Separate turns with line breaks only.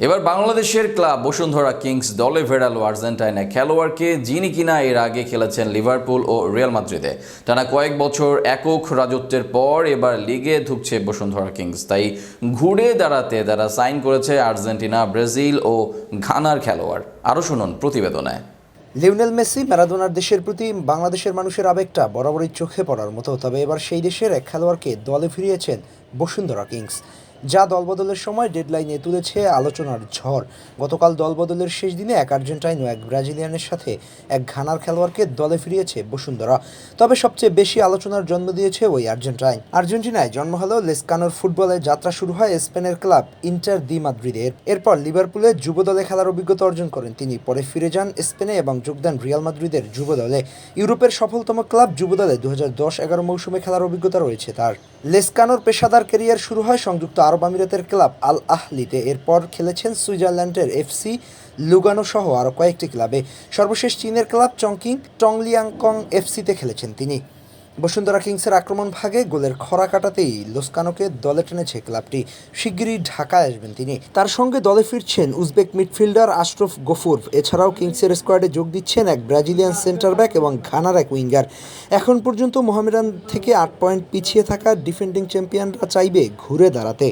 এবার বাংলাদেশের club Bashundhara Kings দলে ভেড়ালো আর্জেন্টাইনা খেলোয়াড়কে যিনি কিনা এর আগে খেলেছেন লিভারপুল ও রিয়াল মাদ্রিদে। টানা কয়েক বছর একক রাজত্বের পর এবার লিগে ঢুকছে বসুন্ধরা কিংস। তাই ঘুরে দাঁড়াতে তারা সাইন করেছে আর্জেন্টিনা, ব্রাজিল ও ঘানার খেলোয়াড়। আরও শুনুন প্রতিবেদনে।
লিওনেল মেসি ম্যারাডোনার দেশের প্রতি বাংলাদেশের মানুষের আবেগটা বরাবরই চোখে পড়ার মতো, তবে এবার সেই দেশের এক খেলোয়াড়কে দলে ফিরিয়েছেন বসুন্ধরা কিংস। যা দলবদলের সময় ডেডলাইনে তুলেছে আলোচনার ঝড়। গতকাল দলবদলের শেষ দিনে এক আর্জেন্টাইন ও এক ব্রাজিলিয়ানের সাথে এক ঘানার খেলোয়াড়কে দলে ফিরিয়েছে বসুন্ধরা। তবে সবচেয়ে বেশি আলোচনার জন্ম দিয়েছে ওই আর্জেন্টাইন। আর্জেন্টিনায় জন্ম হলেও লেসকানোর ফুটবলে যাত্রা শুরু হয় স্পেনের ক্লাব ইন্টার দি মাদ্রিদের। এরপর লিভারপুলে যুব দলে খেলার অভিজ্ঞতা অর্জন করেন তিনি। পরে ফিরে যান স্পেনে এবং যোগদান রিয়াল মাদ্রিদের যুব দলে ইউরোপের সফলতম ক্লাব যুব দলে দু হাজার দশ এগারো মৌসুমে খেলার অভিজ্ঞতা রয়েছে তার। লেসকানোর পেশাদার ক্যারিয়ার শুরু হয় সংযুক্ত আরব আমিরাতের ক্লাব আল আহলিতে এরপর খেলেছেন সুইজারল্যান্ডের এফসি লুগানো সহ আরও কয়েকটি ক্লাবে। সর্বশেষ চীনের ক্লাব চংকিং টংলিয়াংকং এফসিতে খেলেছেন তিনি। বসুন্ধরা কিংসের আক্রমণ ভাগে গোলের খরা কাটাতেই লোসকানোকে দলে টেনেছে ক্লাবটি। শিগগিরই ঢাকায় আসবেন তিনি। তার সঙ্গে দলে ফিরছেন উজবেক মিডফিল্ডার আশরফ গফুর। এছাড়াও কিংসের স্কোয়াডে যোগ দিচ্ছেন এক ব্রাজিলিয়ান সেন্টার ব্যাক এবং ঘানার এক উইঙ্গার। এখন পর্যন্ত মোহামেডান থেকে আট পয়েন্ট পিছিয়ে থাকা ডিফেন্ডিং চ্যাম্পিয়নরা চাইবে ঘুরে দাঁড়াতে।